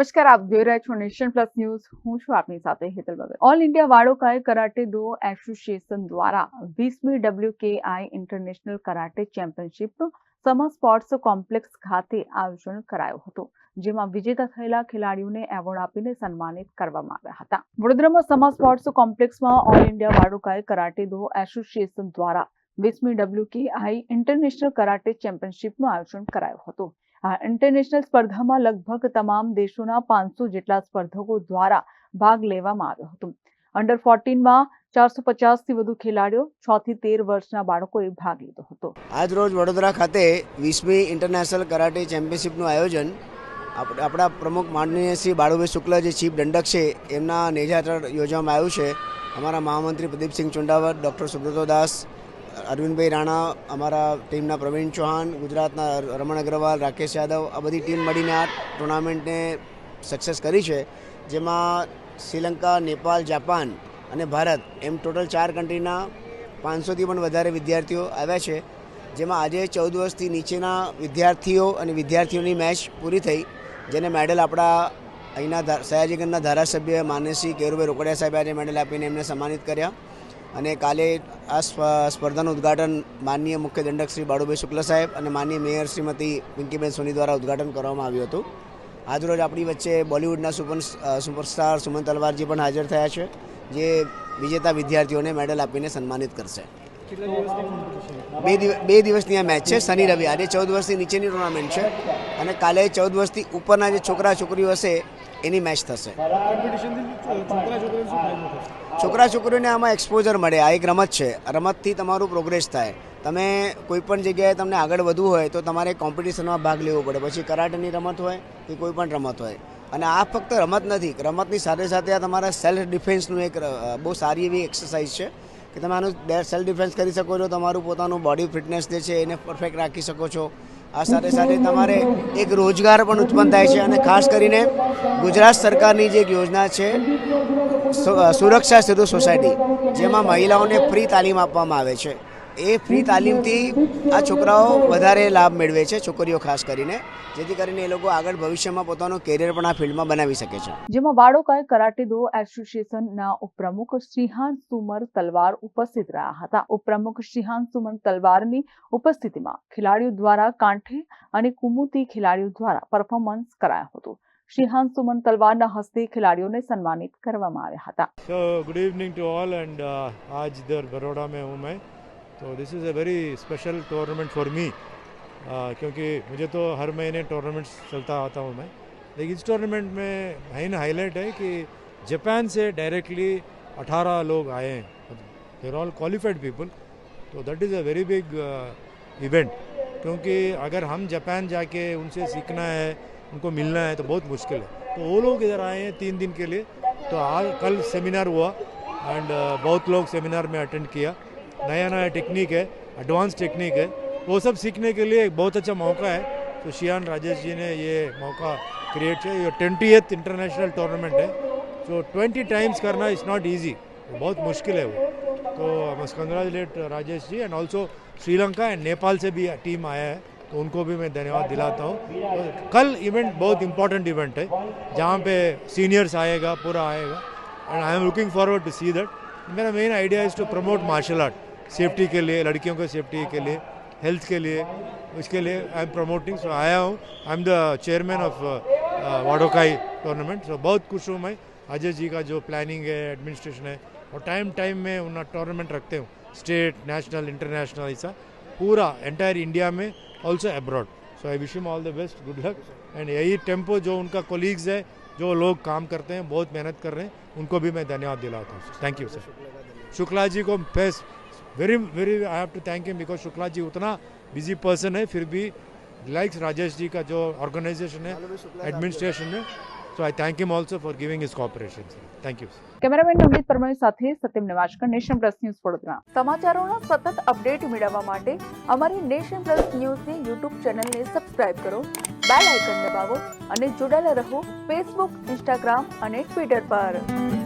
નમસ્કાર, આપ જોઈ રહ્યા છો નેશન પ્લસ ન્યૂઝ. હું છું આપની સાથે Hetal Bhagat. All India Wadokai karate do association દ્વારા વીસમી ડબલ્યુકેઆઈ ઇન્ટરનેશનલ કરાટે ચેમ્પિયનશિપનું સમા સ્પોર્ટ્સ કોમ્પ્લેક્સ ખાતે આયોજન કરાયું હતું, જેમાં વિજેતા થયેલા ખેલાડીઓને એવોર્ડ આપીને સન્માનિત કરવામાં આવ્યા હતા. વડોદરામાં સમા sports કોમ્પ્લેક્સમાં all India Wadokai karate do association દ્વારા વીસમી ડબ્લ્યુકેઆઈ ઇન્ટરનેશનલ કરાટે ચેમ્પિયનશિપનું આયોજન કરાયું હતું. આ ઇન્ટરનેશનલ સ્પર્ધામાં લગભગ તમામ દેશોના પાંચસો જેટલા સ્પર્ધકો દ્વારા ભાગ લેવામાં આવ્યો હતો. અંડર ફોર્ટીનમાં ચારસો પચાસથી વધુ ખેલાડીઓ, છ થી તેર વર્ષના બાળકોએ ભાગ લીધો હતો. આજ રોજ વડોદરા ખાતે વીસમી ઇન્ટરનેશનલ કરાટે ચેમ્પિયનશિપનું આયોજન. આપ- આપણા પ્રમુખ માનનીય શ્રી બાળુભાઈ શુક્લ જે ચીફ દંડક છે, એમના નેજા હેઠળ યોજવામાં આવ્યું છે. અમારા મહામંત્રી પ્રદીપસિંહ ચુંડાવત ડૉક્ટર સુબ્રતો દાસ અરવિંદભાઈ રાણા, અમારા ટીમના પ્રવીણ ચૌહાણ, ગુજરાતના રમણ અગ્રવાલ, રાકેશ યાદવ, આ બધી ટીમ મળીને આ ટુર્નામેન્ટને સક્સેસ કરી છે. જેમાં શ્રીલંકા, નેપાળ, જાપાન અને ભારત એમ ટોટલ ચાર કન્ટ્રીના પાંચસોથી પણ વધારે વિદ્યાર્થીઓ આવ્યા છે. જેમાં આજે ચૌદ વર્ષથી નીચેના વિદ્યાર્થીઓ અને વિદ્યાર્થીઓની મેચ પૂરી થઈ, જેને મેડલ આપણા અહીંના સયાજીગંજના ધારાસભ્ય માનસી કેરુભાઈ રોકડિયા સાહેબે આજે મેડલ આપીને એમને સન્માનિત કર્યા. અને કાલે આ સ્પ- સ્પર્ધાનું ઉદ્ઘાટન માનનીય મુખ્ય દંડક શ્રી બાળુભાઈ શુક્લ સાહેબ અને માનનીય મેયર શ્રીમતી પિંકીબેન સોની દ્વારા ઉદ્ઘાટન કરવામાં આવ્યું હતું. આજરોજ આપણી વચ્ચે બોલિવૂડના સુપર સુપરસ્ટાર સુમન તલવારજી પણ હાજર થયા છે, જે વિજેતા વિદ્યાર્થીઓને મેડલ આપીને સન્માનિત કરશે. બે દિવસ બે દિવસની આ મેચ છે, શનિ રવિ. આજે ચૌદ વર્ષથી નીચેની ટુર્નામેન્ટ છે અને કાલે ચૌદ વર્ષથી ઉપરના જે છોકરા છોકરીઓ હશે એની મેચ થશે. છોકરા છોકરીઓને આમાં એક્સપોઝર મળે આ એક રમત છે. રમતથી તમારું પ્રોગ્રેસ થાય. તમે કોઈ પણ જગ્યાએ તમને આગળ વધવું હોય તો તમારે કોમ્પિટિશનમાં ભાગ લેવો પડે. પછી કરાટેની રમત હોય કે કોઈ પણ રમત હોય. અને આ ફક્ત રમત નથી રમતની સાથે સાથે આ તમારા સેલ્ફ ડિફેન્સનું એક બહુ સારી એવી એક્સરસાઇઝ છે કે તમે આનું સેલ્ફ ડિફેન્સ કરી શકો છો તમારું પોતાનું બોડી ફિટનેસ જે છે એને પરફેક્ટ રાખી શકો છો. આ સાથે સાથે તમારે એક રોજગાર પણ ઉત્પન્ન થાય છે અને ખાસ કરીને ગુજરાત સરકારની જે એક યોજના છે સુરક્ષા સેતુ સોસાયટી, જેમાં મહિલાઓને ફ્રી તાલીમ આપવામાં આવે છે. એ ફ્રી તાલીમથી આ છોકરાઓ વધારે લાભ મેળવે છે છોકરીઓ ખાસ કરીને જેથી કરીને એ લોકો આગળ ભવિષ્યમાં પોતાનું કેરિયર પણ આ ફિલ્ડમાં બનાવી શકે છે. જેમાં વાડોકાએ કરાટે દો એસોસિએશનના ઉપપ્રમુખ શ્રીહાન સુમર તલવાર ઉપસ્થિત રહ્યા હતા. ઉપપ્રમુખ શ્રીહાન સુમર તલવારની ઉપસ્થિતિમાં ખેલાડીઓ દ્વારા કાંઠે અને કુમુતી ખેલાડીઓ દ્વારા પરફોર્મન્સ કરાયું હતું. શ્રીહાન સુમન તલવારના હસ્તે ખેલાડીઓને સન્માનિત કરવામાં આવ્યા હતા. Good evening to all and આજ દર બરોડા મેં હું મેં तो this is a very special tournament for me क्योंकि मुझे तो हर महीने टूर्नामेंट्स चलता आता हूँ मैं। लेकिन इस टूर्नामेंट में मेन हाईलाइट है कि जापान से डायरेक्टली 18 लोग आए हैं। देर ऑल क्वालिफाइड पीपल तो that is a very big event क्योंकि अगर हम जापान जाके उनसे सीखना है, उनको मिलना है तो बहुत मुश्किल है। तो वो लोग इधर आए हैं तीन दिन के लिए। तो आज कल सेमिनार हुआ एंड बहुत लोग सेमिनार में अटेंड किया। नया नया टेक्निक है एडवांस टेक्निक है। वो सब सीखने के लिए एक बहुत अच्छा मौका है। तो शियान राजेश जी ने ये मौका क्रिएट किया। ये ट्वेंटी इंटरनेशनल टूर्नामेंट है। तो ट्वेंटी टाइम्स करना इज़ नॉट ईजी बहुत मुश्किल है वो। तो congratulate Rajesh ji and also Sri Lanka and Nepal से भी टीम आया है। तो उनको भी मैं धन्यवाद दिलाता हूँ। तो कल इवेंट बहुत इंपॉर्टेंट इवेंट है। जहाँ पे सीनियर्स आएगा, पूरा आएगा। And I am looking forward to see that मेरा main idea is to promote martial art safety के लिए, लड़कियों के सेफ्टी के लिए, हेल्थ के लिए, उसके लिए आई एम प्रमोटिंग सो आया हूँ I am the chairman of Wadokai tournament so बहुत खुश हूँ मैं। अजय जी का जो प्लानिंग है एडमिनिस्ट्रेशन है, और टाइम टाइम में उन टूर्नामेंट रखते हूँ। स्टेट नेशनल इंटरनेशनल ऐसा। पूरा एंटायर इंडिया में also abroad so I wish all the best good luck and यही टेंपो जो उनका कोलीग्स है, जो लोग काम करते हैं, बहुत मेहनत कर रहे हैं, उनको भी मैं धन्यवाद दिलाता हूँ। Thank you sir Shukla ji को face very very I have to thank him because Shukla ji उतना बिजी पर्सन है फिर भी लाइक्स राजेश जी का जो ऑर्गेनाइजेशन है एडमिनिस्ट्रेशन है so I thank him also for giving his cooperation thank you cameraman Navneet Parmar સાથે Satyam Nivaskar nation plus news Vadodara સમાચારોના સતત અપડેટ મેળવવા માટે અમારી નેશન પ્લસ ન્યૂઝની યુટ્યુબ ચેનલને સબસ્ક્રાઇબ કરો બેલ આઇકન દબાવો અને જોડાયેલા રહો ફેસબુક ઇન્સ્ટાગ્રામ અને ટ્વિટર પર